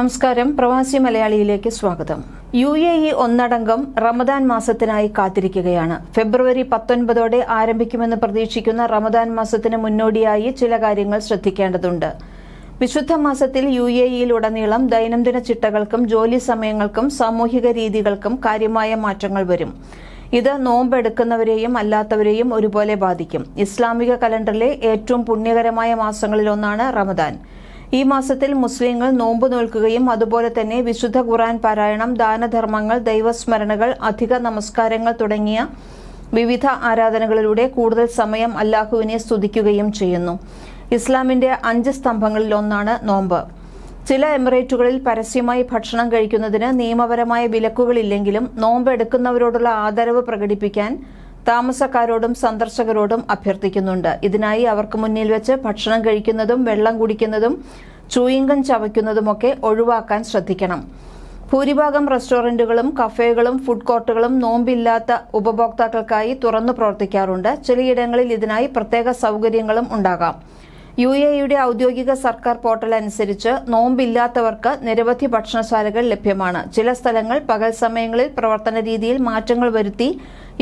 നമസ്കാരം. പ്രവാസി മലയാളിയിലേക്ക് സ്വാഗതം. യു എ ഇ ഒന്നടങ്കം റമദാൻ മാസത്തിനായി കാത്തിരിക്കുകയാണ്. ഫെബ്രുവരി പത്തൊൻപതോടെ ആരംഭിക്കുമെന്ന് പ്രതീക്ഷിക്കുന്ന റമദാൻ മാസത്തിന് മുന്നോടിയായി ചില കാര്യങ്ങൾ ശ്രദ്ധിക്കേണ്ടതുണ്ട്. വിശുദ്ധ മാസത്തിൽ യു എ ഇയിലുടനീളം ദൈനംദിന ചിട്ടകൾക്കും ജോലി സമയങ്ങൾക്കും സാമൂഹിക രീതികൾക്കും കാര്യമായ മാറ്റങ്ങൾ വരും. ഇത് നോമ്പെടുക്കുന്നവരെയും അല്ലാത്തവരെയും ഒരുപോലെ ബാധിക്കും. ഇസ്ലാമിക കലണ്ടറിലെ ഏറ്റവും പുണ്യകരമായ മാസങ്ങളിലൊന്നാണ് റമദാൻ. ഈ മാസത്തിൽ മുസ്ലിങ്ങൾ നോമ്പ് നോൽക്കുകയും അതുപോലെ തന്നെ വിശുദ്ധ ഖുറാൻ പാരായണം ദാനധർമ്മങ്ങൾ ദൈവസ്മരണകൾ അധിക നമസ്കാരങ്ങൾ തുടങ്ങിയ വിവിധ ആരാധനകളിലൂടെ കൂടുതൽ സമയം അല്ലാഹുവിനെ സ്തുതിക്കുകയും ചെയ്യുന്നു. ഇസ്ലാമിന്റെ അഞ്ച് സ്തംഭങ്ങളിൽ ഒന്നാണ് നോമ്പ്. ചില എമിറേറ്റുകളിൽ പരസ്യമായി ഭക്ഷണം കഴിക്കുന്നതിന് നിയമപരമായ വിലക്കുകളില്ലെങ്കിലും നോമ്പ് എടുക്കുന്നവരോടുള്ള ആദരവ് പ്രകടിപ്പിക്കാൻ താമസക്കാരോടും സന്ദർശകരോടും അഭ്യർത്ഥിക്കുന്നുണ്ട്. ഇതിനായി അവർക്ക് മുന്നിൽ വെച്ച് ഭക്ഷണം കഴിക്കുന്നതും വെള്ളം കുടിക്കുന്നതും ചൂയിങ്കം ചവയ്ക്കുന്നതുമൊക്കെ ഒഴിവാക്കാൻ ശ്രദ്ധിക്കണം. ഭൂരിഭാഗം റെസ്റ്റോറന്റുകളും കഫേകളും ഫുഡ് കോർട്ടുകളും നോമ്പില്ലാത്ത ഉപഭോക്താക്കൾക്കായി തുറന്നു പ്രവർത്തിക്കാറുണ്ട്. ചിലയിടങ്ങളിൽ ഇതിനായി പ്രത്യേക സൗകര്യങ്ങളും ഉണ്ടാകാം. യു എയുടെ ഔദ്യോഗിക സർക്കാർ പോർട്ടൽ അനുസരിച്ച് നോമ്പില്ലാത്തവർക്ക് നിരവധി ഭക്ഷണശാലകൾ ലഭ്യമാണ്. ചില സ്ഥലങ്ങൾ പകൽ സമയങ്ങളിൽ പ്രവർത്തന രീതിയിൽ മാറ്റങ്ങൾ വരുത്തി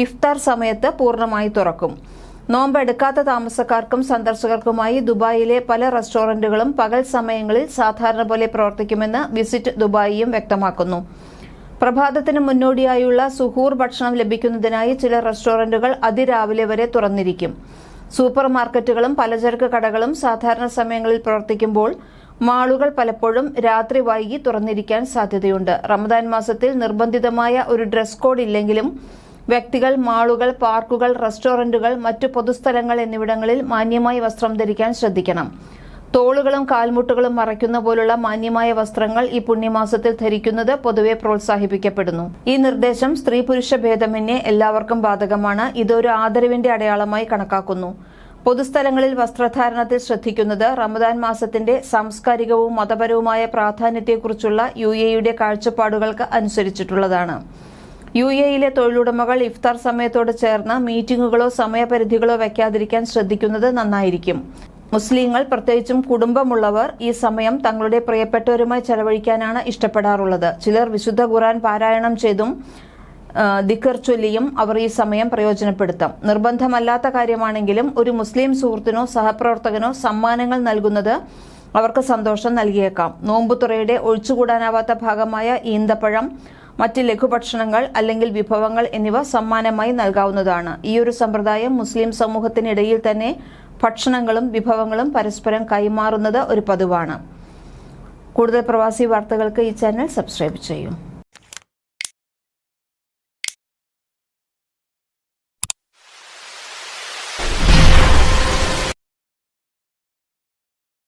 ഇഫ്താർ സമയത്ത് പൂർണമായി തുറക്കും. നോമ്പ് എടുക്കാത്ത താമസക്കാർക്കും സന്ദർശകർക്കുമായി ദുബായിലെ പല റെസ്റ്റോറന്റുകളും പകൽ സമയങ്ങളിൽ സാധാരണ പോലെ പ്രവർത്തിക്കുമെന്ന് വിസിറ്റ് ദുബായിയും വ്യക്തമാക്കുന്നു. പ്രഭാതത്തിന് മുന്നോടിയായുള്ള സുഹൂർ ഭക്ഷണം ലഭിക്കുന്നതിനായി ചില റെസ്റ്റോറന്റുകൾ അതിരാവിലെ വരെ തുറന്നിരിക്കും. സൂപ്പർ മാർക്കറ്റുകളും പലചരക്ക് കടകളും സാധാരണ സമയങ്ങളിൽ പ്രവർത്തിക്കുമ്പോൾ മാളുകൾ പലപ്പോഴും രാത്രി വൈകി തുറന്നിരിക്കാൻ സാധ്യതയുണ്ട്. റമദാൻ മാസത്തിൽ നിർബന്ധിതമായ ഒരു ഡ്രസ് കോഡ് ഇല്ലെങ്കിലും വ്യക്തികൾ മാളുകൾ പാർക്കുകൾ റെസ്റ്റോറന്റുകൾ മറ്റു പൊതുസ്ഥലങ്ങൾ എന്നിവിടങ്ങളിൽ മാന്യമായി വസ്ത്രം ധരിക്കാൻ ശ്രദ്ധിക്കണം. തോളുകളും കാൽമുട്ടുകളും മറയ്ക്കുന്ന പോലുള്ള മാന്യമായ വസ്ത്രങ്ങൾ ഈ പുണ്യമാസത്തിൽ ധരിക്കുന്നത് പൊതുവെ പ്രോത്സാഹിപ്പിക്കപ്പെടുന്നു. ഈ നിർദ്ദേശം സ്ത്രീ പുരുഷ ഭേദമന്യേ എല്ലാവർക്കും ബാധകമാണ്. ഇതൊരു ആദരവിന്റെ അടയാളമായി കണക്കാക്കുന്നു. പൊതുസ്ഥലങ്ങളിൽ വസ്ത്രധാരണത്തിൽ ശ്രദ്ധിക്കുന്നത് റമദാൻ മാസത്തിന്റെ സാംസ്കാരികവും മതപരവുമായ പ്രാധാന്യത്തെക്കുറിച്ചുള്ള യു എയുടെ കാഴ്ചപ്പാടുകൾക്ക് അനുസരിച്ചിട്ടുള്ളതാണ്. യു എയിലെ തൊഴിലുടമകൾ ഇഫ്താർ സമയത്തോട് ചേർന്ന് മീറ്റിംഗുകളോ സമയപരിധികളോ വയ്ക്കാതിരിക്കാൻ ശ്രദ്ധിക്കുന്നത് നന്നായിരിക്കും. മുസ്ലിങ്ങൾ പ്രത്യേകിച്ചും കുടുംബമുള്ളവർ ഈ സമയം തങ്ങളുടെ പ്രിയപ്പെട്ടവരുമായി ചെലവഴിക്കാനാണ് ഇഷ്ടപ്പെടാറുള്ളത്. ചിലർ വിശുദ്ധ ഖുറാൻ പാരായണം ചെയ്തും ദിക്കർ ചൊല്ലിയും അവർ ഈ സമയം പ്രയോജനപ്പെടുത്താം. നിർബന്ധമല്ലാത്ത കാര്യമാണെങ്കിലും ഒരു മുസ്ലിം സുഹൃത്തിനോ സഹപ്രവർത്തകനോ സമ്മാനങ്ങൾ നൽകുന്നത് അവർക്ക് സന്തോഷം നൽകിയേക്കാം. നോമ്പുതുറയുടെ ഒഴിച്ചുകൂടാനാവാത്ത ഭാഗമായ ഈന്തപ്പഴം മറ്റ് ലഘുഭക്ഷണങ്ങൾ അല്ലെങ്കിൽ വിഭവങ്ങൾ എന്നിവ സമ്മാനമായി നൽകാവുന്നതാണ്. ഈ ഒരു സമ്പ്രദായം മുസ്ലിം സമൂഹത്തിനിടയിൽ തന്നെ ഭക്ഷണങ്ങളും വിഭവങ്ങളും പരസ്പരം കൈമാറുന്നത് ഒരു പതിവാണ്. കൂടുതൽ പ്രവാസി വാർത്തകൾക്ക് ഈ ചാനൽ സബ്സ്ക്രൈബ് ചെയ്യൂ.